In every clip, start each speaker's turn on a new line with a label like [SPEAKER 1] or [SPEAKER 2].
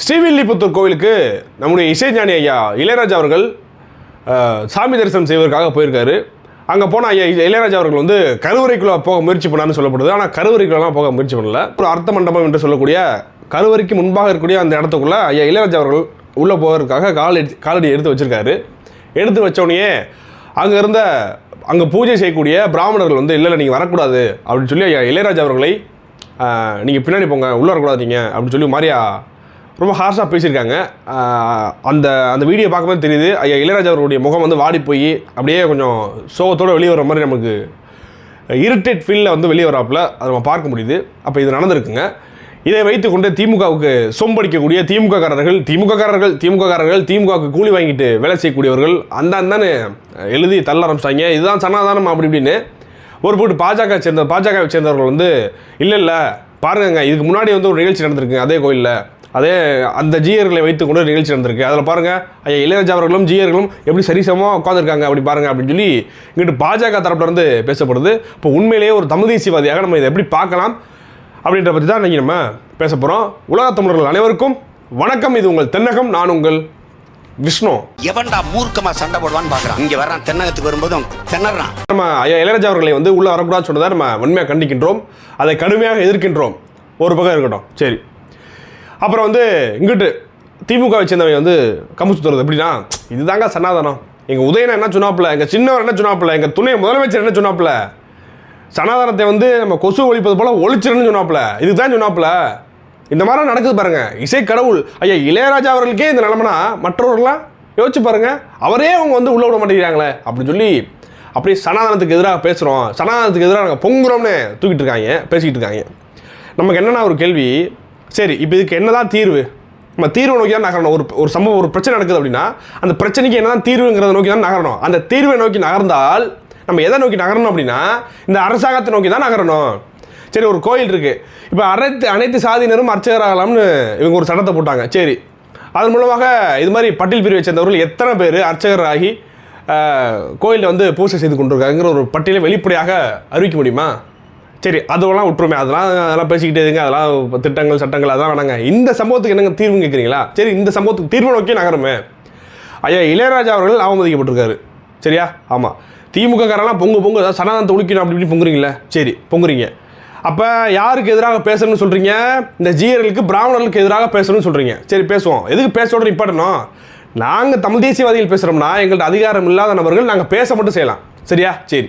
[SPEAKER 1] ஸ்ரீவில்லிபுத்தூர் கோவிலுக்கு நம்முடைய இசைஞானி ஐயா இளையராஜா அவர்கள் சாமி தரிசனம் செய்வதற்காக போயிருக்காரு. அங்கே போனால் ஐயா இளையராஜா அவர்கள் வந்து கருவறைக்குள்ளே போக முயற்சி பண்ணான்னு சொல்லப்படுது. ஆனால் கருவறைக்குள்ளலாம் போக முயற்சி பண்ணல. ஒரு அர்த்த மண்டபம் என்று சொல்லக்கூடிய கருவறைக்கு முன்பாக இருக்கக்கூடிய அந்த இடத்துக்குள்ளே ஐயா இளையராஜா அவர்கள் உள்ளே போவதற்காக கால் எடுத்து காலடி எடுத்து வச்சுருக்காரு. எடுத்து வச்சோடனே அங்கே இருந்த அங்கே பூஜை செய்யக்கூடிய பிராமணர்கள் வந்து இல்லை இல்லை நீங்கள் வரக்கூடாது அப்படின்னு சொல்லி ஐயா இளையராஜா அவர்களை நீங்கள் பின்னாடி போங்க உள்ளே வரக்கூடாது நீங்கள் அப்படின்னு சொல்லி மாதிரியா ரொம்ப ஹார்ஷாக பேசியிருக்காங்க. அந்த அந்த வீடியோ பார்க்கும்போது தெரியுது ஐயா இளையராஜா அவருடைய முகம் வந்து வாடி போய் அப்படியே கொஞ்சம் சோகத்தோடு வெளியே வர மாதிரி நமக்கு இரிட்டேட் ஃபீலில் வந்து வெளியே வராப்பில். அதை நம்ம பார்க்க முடியுது. அப்போ இது நடந்திருக்குங்க. இதை வைத்துக்கொண்டு திமுகவுக்கு சொம்படிக்கக்கூடிய திமுக காரர்கள் திமுககாரர்கள் திமுகவுக்கு கூலி வாங்கிட்டு வேலை செய்யக்கூடியவர்கள் அந்த அந்தான்னு எழுதி தள்ள ஆரம்பிச்சாங்க இதுதான் சனாதானம் அப்படி இப்படின்னு ஒரு போட்டு பாஜக சேர்ந்த பாஜகவை சேர்ந்தவர்கள் வந்து இல்லை இல்லை பாருங்க இதுக்கு முன்னாடி வந்து ஒரு நிகழ்ச்சி நடந்திருக்கு அதே கோயிலில். அதே அந்த ஜீயர்களை வைத்துக்கொண்டு ஒரு நிகழ்ச்சி நடந்திருக்கு. அதில் பாருங்க ஐயா இளையராஜா அவர்களும் ஜீயர்களும் எப்படி சரிசமமாக உட்காந்துருக்காங்க அப்படி பாருங்க அப்படின்னு சொல்லி இங்கிட்டு பாஜக தரப்புல இருந்து பேசப்படுது. இப்போ உண்மையிலேயே ஒரு தமிழ் தேசியவாதியாக நம்ம இதை எப்படி பார்க்கலாம் அப்படின்ற பற்றி தான் இன்றைக்கி நம்ம பேச போகிறோம் உலகத் தமிழர்கள் அனைவருக்கும் வணக்கம். இது உங்கள் தென்னகம் நான் உங்கள் விஷ்ணு.
[SPEAKER 2] எவன்டா மூர்க்கமா சண்டை போடுவான்னு பாக்குறான். இங்க வர்றான் தென்னகத்துக்கு வரும்போதும் திணறான்.
[SPEAKER 1] நம்ம ஐயா இளையராஜா அவர்களை வந்து உள்ளே வரக்கூடாதுன்னு சொன்னதை நம்ம வன்மையாக கண்டிக்கின்றோம். அதை கடுமையாக எதிர்க்கின்றோம். ஒரு பக்கம் இருக்கட்டும். சரி. அப்புறம் வந்து இங்கிட்டு திமுகவை சேர்ந்தவங்க வந்து கம்பு சுத்துறது எப்படின்னா இதுதாங்க சனாதனம். எங்கள் உதயனா என்ன சொன்னாப்புல? எங்கள் சின்னவர் என்ன சொன்னாப்புல? எங்கள் துணை முதலமைச்சர் என்ன சொன்னாப்புல? சனாதனத்தை வந்து நம்ம கொசு ஒழிப்பது போல் ஒழிச்சிருன்னு சொன்னாப்புல. இதுதான் சொன்னாப்புல. இந்த மாதிரிலாம் நடக்குது பாருங்கள் இசை கடவுள். ஐயா இளையராஜா அவர்களுக்கே இந்த நிலமனா மற்றவர்கள்லாம் யோசிச்சு பாருங்கள் அவரே அவங்க வந்து உள்ள விட மாட்டேங்கிறாங்களே அப்படின்னு சொல்லி அப்படியே சனாதனத்துக்கு எதிராக பேசுகிறோம் சனாதனத்துக்கு எதிராக நாங்கள் பொங்குறோம்னு தூக்கிட்டு இருக்காங்க பேசிக்கிட்டு இருக்காங்க. நமக்கு என்னென்னா ஒரு கேள்வி. சரி இப்போ இதுக்கு என்னதான் தீர்வு? நம்ம தீர்வை நோக்கி தான் நகரணும். ஒரு ஒரு சம்பவம் ஒரு பிரச்சனை நடக்குது அப்படின்னா அந்த பிரச்சனைக்கு என்னதான் தீர்வுங்கிறத நோக்கி தான் நகரணும். அந்த தீர்வை நோக்கி நகர்ந்தால் நம்ம எதை நோக்கி நகரணும் அப்படின்னா இந்த அரசாங்கத்தை நோக்கி தான் நகரணும். சரி ஒரு கோயில் இருக்குது இப்போ அனைத்து அனைத்து சாதியினரும் அர்ச்சகராகலாம்னு இவங்க ஒரு சட்டத்தை போட்டாங்க. சரி அதன் மூலமாக இது மாதிரி பட்டியல் பிரிவை சேர்ந்தவர்கள் எத்தனை பேர் அர்ச்சகராகி கோயிலில் வந்து பூஜை செய்து கொண்டிருக்காங்கிற ஒரு பட்டியலை வெளிப்படையாக அறிவிக்க முடியுமா? சரி அதெல்லாம் விட்டுருமே. அதெல்லாம் அதெல்லாம் பேசிக்கிட்டே இருங்க. அதெல்லாம் திட்டங்கள் சட்டங்கள் அதெல்லாம் வேணாங்க. இந்த சம்பவத்துக்கு என்னங்க தீர்வு கேட்குறீங்களா சரி இந்த சம்பவத்துக்கு தீர்வு நோக்கி நகருமே. ஐயா இளையராஜா அவர்கள் அவமதிக்கப்பட்டிருக்காரு. சரியா? ஆமாம் திமுக காரெல்லாம் பொங்கு பொங்கு அதாவது சனாதனத்தை ஒழிக்கணும் அப்படி இப்படி பொங்குறீங்களே சரி பொங்குறீங்க. அப்போ யாருக்கு எதிராக பேசணும்னு சொல்கிறீங்க இந்த ஜீரர்களுக்கு பிராமணர்களுக்கு எதிராக பேசணும்னு சொல்கிறீங்க சரி பேசுவோம். எதுக்கு பேசோட நிப்பாட்டணும்? நாங்கள் தமிழ் தேசியவாதிகள் பேசுகிறோம்னா எங்கள்கிட்ட அதிகாரம் இல்லாத நபர்கள் நாங்கள் பேச மட்டும் செய்யலாம். சரியா? சரி.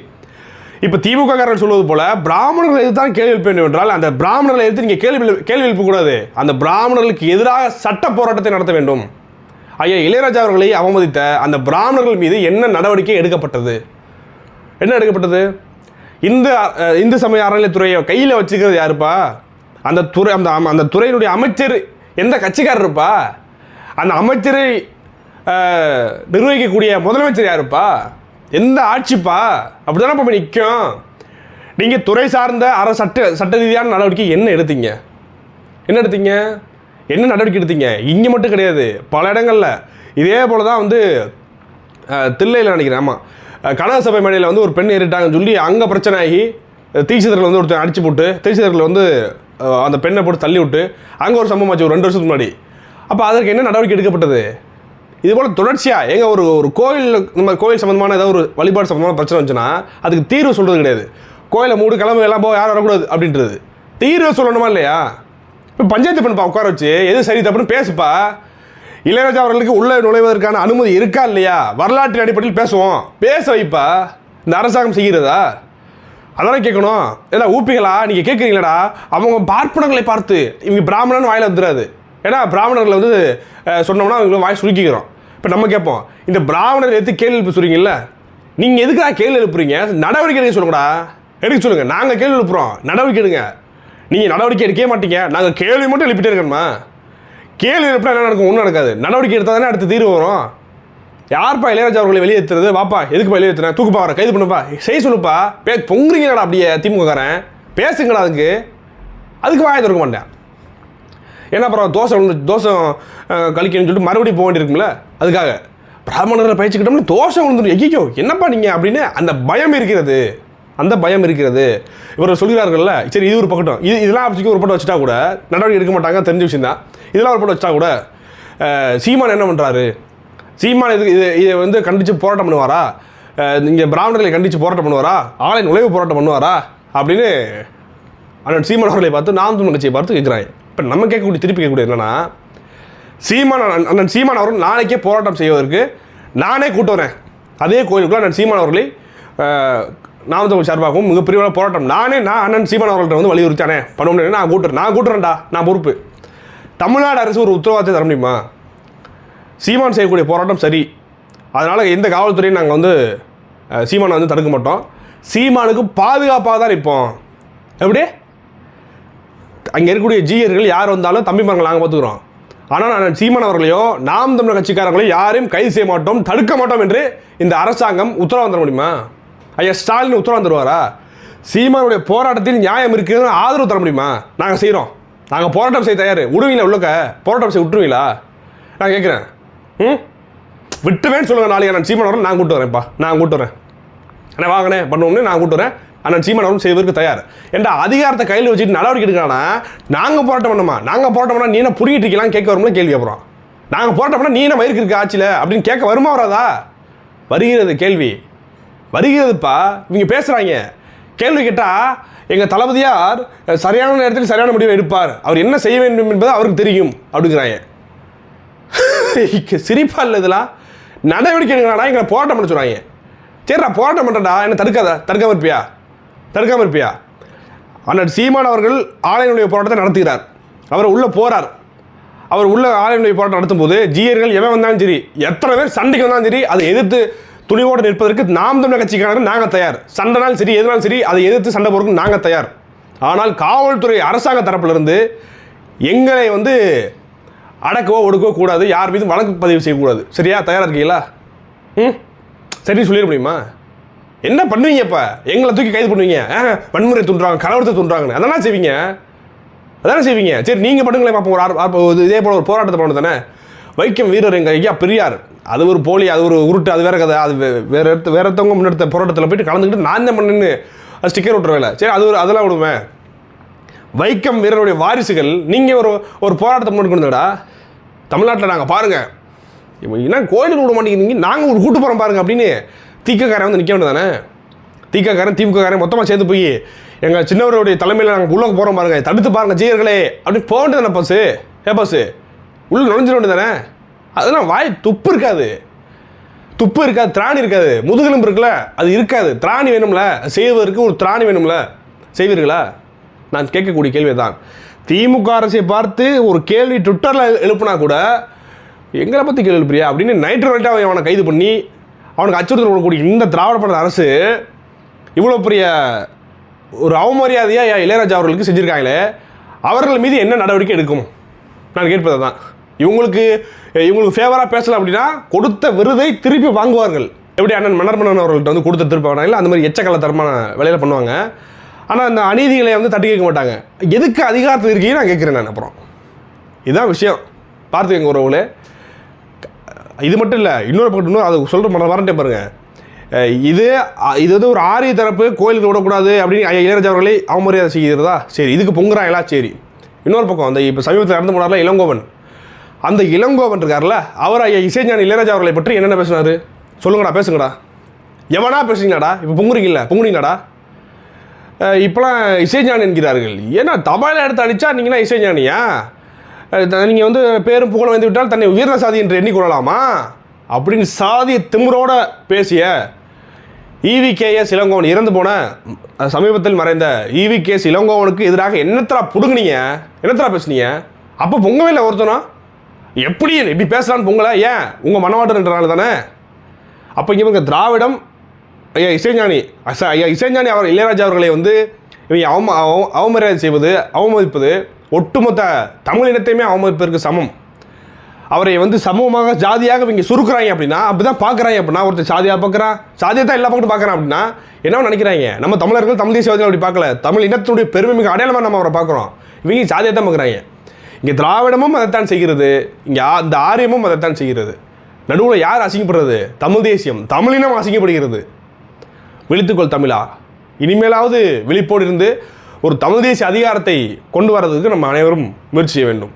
[SPEAKER 1] இப்போ திமுக சொல்வது போல பிராமணர்கள் எதிர்த்து தான் கேள்வி எழுப்ப வேண்டும் என்றால் அந்த பிராமணர்களை எதிர்த்து நீங்கள் கேள்வி எழு- கேள்வி எழுப்பக்கூடாது அந்த பிராமணர்களுக்கு எதிராக சட்ட போராட்டத்தை நடத்த வேண்டும். ஐயா இளையராஜா அவர்களை அவமதித்த அந்த பிராமணர்கள் மீது என்ன நடவடிக்கை எடுக்கப்பட்டது? என்ன எடுக்கப்பட்டது? இந்து இந்து சமய அறநிலைத்துறையை கையில் வச்சுக்கிறது யாருப்பா? அந்த துறை அந்த அந்த துறையினுடைய அமைச்சர் எந்த கட்சிக்காரர் இருப்பா அந்த அமைச்சரை நிர்வகிக்கக்கூடிய முதலமைச்சர் யாருப்பா? எந்த ஆட்சிப்பா? அப்படிதானே இப்போ நிற்கும் நீங்கள் துறை சார்ந்த அற சட்ட சட்ட ரீதியான நடவடிக்கை என்ன எடுத்தீங்க? என்ன எடுத்தீங்க? என்ன நடவடிக்கை எடுத்தீங்க? இங்கே மட்டும் கிடையாது. பல இடங்களில். இதே போல தான் வந்து தில்லையில் நினைக்கிறேன். ஆமாம் கனக சபை மேடையில் வந்து ஒரு பெண் ஏறிட்டாங்கன்னு சொல்லி அங்கே பிரச்சனை ஆகி அஹ், தீட்சிதர்கள் வந்து ஒருத்தன் அடிச்சு போட்டு தீட்சிதர்கள் வந்து அந்த பெண்ணை போட்டு தள்ளி விட்டு அங்கே ஒரு சம்பவம் ஆச்சு ஒரு ரெண்டு வருஷத்துக்கு முன்னாடி. அப்போ அதற்கு என்ன நடவடிக்கை எடுக்கப்பட்டது? இது போல் தொடர்ச்சியாக எங்கே ஒரு ஒரு கோயில் நம்ம கோயில் சம்மந்தமான ஏதாவது ஒரு வழிபாடு சம்மந்தமான பிரச்சனை வந்துச்சுன்னா அதுக்கு தீர்வு சொல்கிறது கிடையாது. கோயிலை மூடு கிளம்பு எல்லாம் போ யாரும் வரக்கூடாது அப்படின்றது. தீர்வு சொல்லணுமா இல்லையா? இப்போ பஞ்சாயத்து பண்ணுப்பா உட்கார வச்சு எது சரி தப்புன்னு பேசுப்பா. இளையராஜா அவர்களுக்கு உள்ளே நுழைவதற்கான அனுமதி இருக்கா இல்லையா? வரலாற்று அடிப்படையில் பேசுவோம். பேச வைப்பா. இந்த அரசாங்கம் செய்கிறதா? அதெல்லாம் கேட்கணும். ஏதா ஊப்பிகளா? நீங்கள் கேட்குறீங்களடா. அவங்க பார்ப்பனங்களை பார்த்து இவங்க பிராமணன் வாயில் வந்துடாது ஏன்னா பிராமணர்களை வந்து சொன்னோம்னா அவங்களுக்கு வாய் சுருக்கிக்கிறோம். இப்போ நம்ம கேட்போம் இந்த பிராமணர் எடுத்து கேள்வி எழுப்ப சொல்றீங்கல்ல? நீங்கள் எதுக்காக கேள்வி எழுப்புறீங்க? நடவடிக்கை எடுக்க சொல்லுங்கடா. எடுக்க சொல்லுங்கள் நாங்கள் கேள்வி எழுப்புறோம். நடவடிக்கை எடுங்க. நீங்கள் நடவடிக்கை எடுக்கவே மாட்டீங்க. நாங்கள் கேள்வி மட்டும் எழுப்பிட்டே இருக்கணுமா? கேள்வி எழுப்பினா என்ன நடக்கும்? ஒன்றும் நடக்காது. நடவடிக்கை எடுத்தால் தானே அடுத்து தீர்வு வரும். யார்ப்பா இளையராஜா அவர்களை வெளியேற்றுறது வாப்பா எதுக்குப்பா வெளியேற்றுறேன் தூக்குப்பா அவரை கைது பண்ணுப்பா. செய்ய சொல்லுப்பா. பே பொங்குறீங்கடா அப்படியே திமுககாரன். பேசுங்கடா அதுக்கு. அதுக்கு வாயை திறக்க மாட்டேன். ஏன்னா அப்புறம் தோசை வந்து தோசை கழிக்கணும்னு சொல்லிட்டு மறுபடியும் போக வேண்டியிருக்கும்ல? அதுக்காக. பிராமணரை பயிற்சிக்கிட்டோம்னு தோசை விழுந்துடும் எக்கிக்கோ என்னப்பா நீங்கள் அப்படின்னு அந்த பயம் இருக்கிறது. அந்த பயம் இருக்கிறது. இவர் சொல்கிறார்கள்ல சரி இது ஒரு பக்கட்டும். இது இதெல்லாம் அப்படி ஒரு பட்டம் வச்சுட்டா கூட நடவடிக்கை எடுக்க மாட்டாங்க தெரிஞ்ச விஷயம் தான். இதெல்லாம் ஒரு பட்டம் வச்சுட்டா கூட சீமான் என்ன பண்ணுறாரு சீமான் இது இது இதை வந்து கண்டித்து போராட்டம் பண்ணுவாரா? இங்கே பிராமணர்களை கண்டித்து போராட்டம் பண்ணுவாரா? ஆலை நுழைவு போராட்டம் பண்ணுவாரா? அப்படின்னு அண்ணன் சீமான் அவர்களை பார்த்து நாம் தமிழ் கட்சியை பார்த்து கேட்குறாங்க. இப்போ நம்ம கேட்கக்கூடிய திருப்பி கேட்கக்கூடிய என்னன்னா சீமான் அண்ணன் சீமான் அவர்கள் நாளைக்கே போராட்டம் செய்வதற்கு நானே கூட்டு வரேன். அதே கோயிலுக்குள்ள அண்ணன் சீமான் அவர்களை அஹ், தமிழ் சார்பாகவும் மிகப்பெரிய போராட்டம். நானே நான் அண்ணன் சீமான் அவர்கள்ட்ட வந்து வலியுறுத்தானே பண்ண முடியாது நான் கூட்டுறேன் நான் கூட்டுறேன்டா நான் பொறுப்பு. தமிழ்நாடு அரசு ஒரு உத்தரவாதத்தை தர முடியுமா? சீமான் செய்யக்கூடிய போராட்டம் சரி. அதனால் எந்த காவல்துறையும் நாங்கள் வந்து சீமானை வந்து தடுக்க மாட்டோம். சீமானுக்கு பாதுகாப்பாக தான் இருப்போம் எப்படி? அங்கே இருக்கக்கூடிய ஜீயர்கள் யார் வந்தாலும் தம்பி மரங்கள் நாங்கள் பார்த்துக்குறோம். ஆனால் நான் சீமான் அவர்களையும் நாம் தமிழர் கட்சிக்காரங்களையும் யாரையும் கைது செய்ய மாட்டோம் தடுக்க மாட்டோம் என்று இந்த அரசாங்கம் உத்தரவு தர முடியுமா? ஐயா ஸ்டாலின் உத்தரவு தருவாரா? சீமானுடைய போராட்டத்தில் நியாயம் இருக்குதுன்னு ஆதரவு தர முடியுமா? நாங்கள் செய்கிறோம் நாங்கள் போராட்டம் செய்ய தயார். விடுவீங்களா உள்ளக்க? போராட்டம் செய்ய விட்டுருவீங்களா? நான் கேட்குறேன் ம்? விட்டுவேன்னு சொல்லுங்கள் நாளைக்கு நான் சீமான் வரேன் நான் கூப்பிட்டு வரேன்ப்பா. நான் கூப்பிட்டு வரேன். அண்ணே வாங்கண்ணே பண்ணுவோம்னு நான் கூப்பிட்டு வரேன். ஆனால் சீமான் அவரும் செய்வதற்கு தயார். ஏன்டா அதிகாரத்தை கையில் வச்சுட்டு நடவடிக்கை எடுக்கிறானா? நாங்கள் போராட்டம் பண்ணோமா நாங்கள் போராட்டம் பண்ணால் நீ என்ன புடிங்கிட்டு இருக்கலாம் கேட்க வரும்ல கேள்வி அப்புறம். நாங்கள் போராட்டம் பண்ணால் நீ என்ன மயிருக்கு இருக்க ஆட்சியில் அப்படின்னு கேட்க வருமா வராதா? வருகிறது கேள்வி. வருகிறதுப்பா இவங்க பேசுகிறாங்க கேள்வி கேட்டால் எங்கள் தளபதியார் சரியான நேரத்தில் சரியான முடிவை எடுப்பார். அவர் என்ன செய்ய வேண்டும் என்பது அவருக்கு தெரியும் அப்படிங்கிறாங்க. சிரிப்பா இல்லை இதெல்லாம் நடவடிக்கை எடுக்கிறானா? எங்களை போராட்டம் பண்ண சொல்கிறாங்க சரிடா போராட்டம் பண்ணுறடா என்ன தடுக்காதா தடுக்காம இருப்பியா? தடுக்காம இருப்பியா? அண்ணன் சீமான் அவர்கள் ஆலையினுடைய போராட்டத்தை நடத்துகிறார். அவர் உள்ளே போகிறார் அவர் உள்ள ஆலையினுடைய போராட்டம் நடத்தும்போது ஜீயர்கள் எவன் வந்தாலும் சரி எத்தனை பேர் சண்டைக்கு வந்தாலும் சரி அதை எதிர்த்து துணிவோடு நிற்பதற்கு நாம் தமிழர் கட்சிக்காரர்கள் நாங்கள் தயார். சண்டைனாலும் சரி எதுனாலும் சரி அதை எதிர்த்து சண்டை போடுறதுக்கு நாங்கள் தயார். ஆனால் காவல்துறை அரசாங்க தரப்பிலிருந்து எங்களை வந்து அடக்கவோ ஒடுக்கவோ கூடாது. யார் மீதும் வழக்கு பதிவு செய்யக்கூடாது. சரியா? தயாராக இருக்கீங்களா? ம்? சரி சொல்லிட முடியுமா? என்ன பண்ணுவீங்கப்பா? எங்களை தூக்கி கைது பண்ணுவீங்க. ஆ, வன்முறை தூண்டுறாங்க கலவரத்தை தூண்டுறாங்கன்னு. அதெல்லாம் செய்வீங்க? அதானே செய்வீங்க? சரி நீங்கள் பண்ணுங்களேன் பார்ப்போம் ஒரு ஆர்- இதே போல் ஒரு போராட்டத்தை பண்ணணும் தானே? வைக்கம் வீரர் எங்கள் ஐயா பெரியார். அது ஒரு போலி அது ஒரு உருட்டு அது வேற கதை. அது வேற எடுத்து வேற ஒருத்தவங்க முன்னெடுத்த போராட்டத்தில் போயிட்டு கலந்துக்கிட்டு நான் தான் பண்ணேன்னு அது ஸ்டிக்கர் விட்டுற வேலை. சரி அது ஒரு அதெல்லாம் விடுவேன் வைக்கம் வீரருடைய வாரிசுகள் நீங்கள் ஒரு ஒரு போராட்டத்தை முன்னாடி கொண்டுடா தமிழ்நாட்டில் நாங்கள் பாருங்கள் என்ன கோயிலுக்கு விட மாட்டேங்கிறீங்க நாங்கள் ஒரு கூட்டு போகிறோம் பாருங்கள் அப்படின்னு தீக்கக்காரன் வந்து நிற்க வேண்டியதானே தீக்கக்காரன் திமுககாரன் மொத்தமாக சேர்ந்து போய் எங்கள் சின்னவருடைய தலைமையில் நாங்கள் உள்ளே போகிறோம் பாருங்க தடுத்து பாருங்கள் ஜீயர்களே அப்படின்னு போக வேண்டியதானே பஸ்ஸு ஏ பஸ்ஸு உள்ளே நுழைஞ்சிட வேண்டியதானே அதெல்லாம் வாய் துப்பு இருக்காது. துப்பு இருக்காது திராணி இருக்காது. முதுகெலும்பு இருக்குல்ல அது இருக்காது. திராணி வேணும்ல செய்வதற்கு ஒரு திராணி வேணும்ல. செய்வீர்களா? நான் கேட்கக்கூடிய கேள்வி தான் திமுக அரசை பார்த்து ஒரு கேள்வி ட்விட்டரில் எழுப்புனா கூட எங்களை பற்றி கேள்வி எழுப்புறியா அப்படின்னு நைட்டு நைட்டாக அவனை கைது பண்ணி அவனுக்கு அச்சுறுத்தல் கொடுக்கக்கூடிய இந்த திராவிட பட அரசு இவ்வளோ பெரிய ஒரு அவமரியாதையாக இளையராஜா அவர்களுக்கு செஞ்சுருக்காங்களே? அவர்கள் மீது என்ன நடவடிக்கை எடுக்கும்? நான் கேட்பதை தான் இவங்களுக்கு இவங்களுக்கு ஃபேவராக பேசலை அப்படின்னா கொடுத்த விருதை திருப்பி வாங்குவார்கள். எப்படி அண்ணன் மன்னர்மன்னன் அவர்கள்ட்ட வந்து கொடுத்த திருப்பி வாங்கினாங்களோ அந்த மாதிரி எச்சக்கல தரமான வேலையில் பண்ணுவாங்க. ஆனால் அந்த அநீதிகளை வந்து தட்டி கேட்க மாட்டாங்க. எதுக்கு அதிகாரத்தில் இருக்கீங்க நான் கேட்குறேன் நான் அப்புறம். இதுதான் விஷயம். பார்த்துக்கங்க உறவுகளே. இது மட்டும் இல்லை இன்னொரு பக்கம் இன்னும் அது சொல்கிற மன வரட்டே பாருங்க. இது இது வந்து ஒரு ஆரிய தரப்பு கோயிலுக்கு விடக்கூடாது அப்படின்னு ஐயா இளையராஜா அவர்களை அவமரியாதை செய்கிறதா? சரி இதுக்கு பொங்குறாங்களா? சரி. இன்னொரு பக்கம் அந்த இப்போ சமீபத்தில் நடந்து போனார்ல இளங்கோவன். அந்த இளங்கோவன் இருக்கார்ல அவர் ஐயா இசைஞானி இளையராஜா அவர்களை பற்றி என்னென்ன பேசினாரு? சொல்லுங்கடா பேசுங்கடா. எவனா பேசுறீங்களாடா? இப்போ பொங்குறீங்கல்ல பொங்குனீங்களாடா? இப்போலாம் இசைஞானி என்கிறார்கள். ஏன்னா தபாயில் எடுத்து அடித்தா நீங்கன்னா இசைஞானியா? நீங்கள் வந்து பேரும் புகழும் வந்து விட்டால் தன்னை உயர்ந்த சாதி என்று எண்ணிக்கொள்ளலாமா? அப்படின்னு சாதிய திமிரோட பேசிய ஈவிகேஎஸ் இளங்கோவன் இறந்து போன சமீபத்தில் மறைந்த இவிகேஎஸ் இளங்கோவனுக்கு எதிராக என்னத்தரா புடுங்குனீங்க? என்னத்தரா பேசுனீங்க? அப்போ பொங்கவே இல்லை ஒருத்தனா? எப்படி இப்படி பேசலான்னு பொங்கல? ஏன்? உங்கள் மனவாட்டன்றனால தானே? அப்போ இங்கே இவங்க திராவிடம் ஐயா இசைஞானி ஐயா இசைஞானி அவர் இளையராஜா அவர்களை வந்து இவங்க அவம அவ- அவமரியாதை செய்வது அவமதிப்பது ஒட்டுமொத்த தமிழ் இனத்தையுமே அவமதிப்பதற்கு சமம். அவரை வந்து சமூகமாக ஜாதியாக இவங்க சுருக்குறாங்க அப்படின்னா அப்படி தான் பார்க்குறாங்க அப்படின்னா ஒருத்தர் சாதியாக பார்க்குறான் சாதியை தான் எல்லா பக்கமும் பார்க்குறான் அப்படின்னா என்ன நினைக்கிறாங்க? நம்ம தமிழர்கள் தமிழ் தேசியவாதிகள் அப்படி பார்க்கல. தமிழ் இனத்துடைய பெருமை மிக அடையாளமாக நம்ம அவரை பார்க்குறோம். இவங்க சாதியை தான் பார்க்குறாங்க. இங்கே திராவிடமும் அதைத்தான் செய்கிறது. இங்கே இந்த ஆரியமும் அதைத்தான் செய்கிறது. நடுவில் யார் அசிங்கப்படுறது? தமிழ் தேசியம். தமிழினம் அசிங்கப்படுகிறது. விழித்துக்கொள் தமிழா. இனிமேலாவது விழிப்போடு இருந்து ஒரு தமிழ் தேசிய அதிகாரத்தை கொண்டு வரதுக்கு நம்ம அனைவரும் முயற்சி செய்ய வேண்டும்.